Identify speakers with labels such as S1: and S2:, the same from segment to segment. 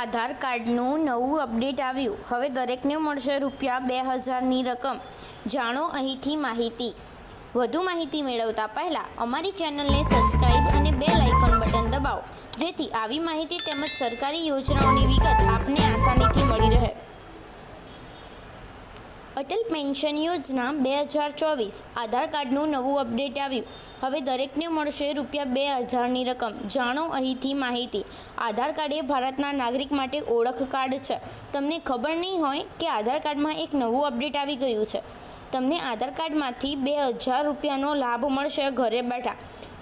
S1: આધાર કાર્ડનું નવું અપડેટ આવ્યું. હવે દરેકને મળશે રૂપિયા બે હજારની રકમ. જાણો અહીંથી માહિતી. વધુ માહિતી મેળવતા પહેલાં અમારી ચેનલને સબસ્ક્રાઇબ અને બે લાઇકન બટન દબાવો. જેથી આવી માહિતી તેમજ સરકારી યોજનાઓની વિગત આપને આસાનીથી મળી રહે. અટલ પેન્શન યોજના બે હજાર ચોવીસ. આધાર કાર્ડનું નવું અપડેટ આવ્યું. હવે દરેકને મળશે રૂપિયા બે હજારની રકમ. જાણો અહીંથી માહિતી. આધાર કાર્ડ એ ભારતના નાગરિક માટે ઓળખ કાર્ડ છે. તમને ખબર નહીં હોય કે આધાર કાર્ડમાં એક નવું અપડેટ આવી ગયું છે. તમને આધાર કાર્ડમાંથી બે હજાર રૂપિયાનો લાભ મળશે ઘરે બેઠા.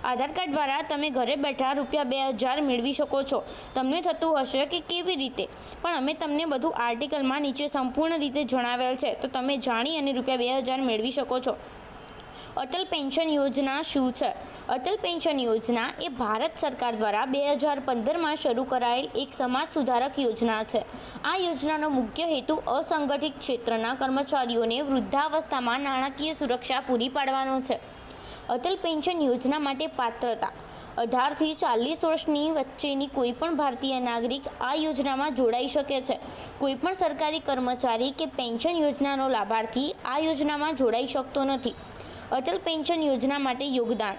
S1: આધાર કાર્ડ દ્વારા તમે ઘરે બેઠા રૂપિયા બે હજાર મેળવી શકો છો. તમને થતું હશે કે કેવી રીતે? પણ અમે તમને બધું આર્ટિકલમાં નીચે સંપૂર્ણ રીતે જણાવેલ છે. તો તમે જાણી અને રૂપિયા બે હજાર મેળવી શકો છો. અટલ પેન્શન યોજના શું છે? અટલ પેન્શન યોજના એ ભારત સરકાર દ્વારા બે હજાર પંદરમાં શરૂ કરાયેલ એક સમાજ સુધારક યોજના છે. આ યોજનાનો મુખ્ય હેતુ અસંગઠિત ક્ષેત્રના કર્મચારીઓને વૃદ્ધાવસ્થામાં નાણાકીય સુરક્ષા પૂરી પાડવાનો છે. અટલ પેન્શન યોજના માટે પાત્રતા. અઢારથી ચાલીસ વર્ષની વચ્ચેની કોઈપણ ભારતીય નાગરિક આ યોજનામાં જોડાઈ શકે છે. કોઈપણ સરકારી કર્મચારી કે પેન્શન યોજનાનો લાભાર્થી આ યોજનામાં જોડાઈ શકતો નથી. અટલ પેન્શન યોજના માટે યોગદાન.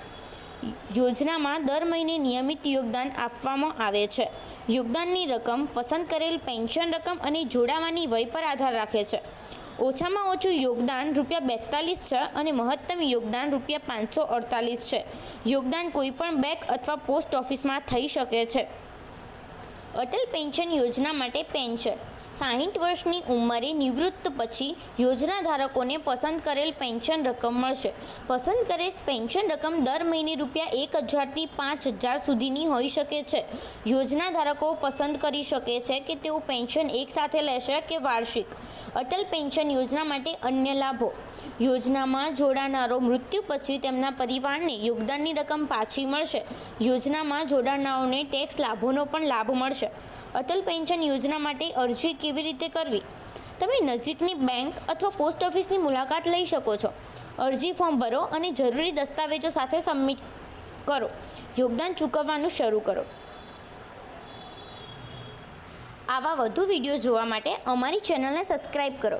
S1: યોજનામાં દર મહિને નિયમિત યોગદાન આપવામાં આવે છે. યોગદાનની રકમ પસંદ કરેલ પેન્શન રકમ અને જોડાવાની વય પર આધાર રાખે છે. ઓછામાં ઓછું યોગદાન રૂપિયા બેતાલીસ છે અને મહત્તમ યોગદાન રૂપિયા પાંચસો અડતાલીસ છે. યોગદાન કોઈપણ બેંક અથવા પોસ્ટ ઓફિસમાં થઈ શકે છે. અટલ પેન્શન યોજના માટે પેન્શન. સાહીઠ વર્ષની ઉંમરે નિવૃત્ત પછી યોજના ધારકોને પસંદ કરેલ પેન્શન રકમ મળશે. પસંદ કરેલ પેન્શન રકમ દર મહિને રૂપિયા એક હજારથી પાંચ હજાર સુધીની હોઈ શકે છે. યોજના ધારકો પસંદ કરી શકે છે કે તેઓ પેન્શન એકસાથે લેશે કે વાર્ષિક. અટલ પેન્શન યોજના માટે અન્ય લાભો. યોજનામાં જોડાનારો મૃત્યુ પછી તેમના પરિવારને યોગદાનની રકમ પાછી મળશે. યોજનામાં જોડાનારોને ટેક્સ લાભોનો પણ લાભ મળશે. અટલ પેન્શન યોજના માટે અરજી કેવી રીતે કરવી? તમે નજીકની બેંક અથવા પોસ્ટ ઓફિસની મુલાકાત લઈ શકો છો. અરજી ફોર્મ ભરો અને જરૂરી દસ્તાવેજો સાથે સબમિટ કરો. યોગદાન ચૂકવવાનું શરૂ કરો. આવા વધુ વીડિયો જોવા માટે અમારી ચેનલને સબસ્ક્રાઈબ કરો.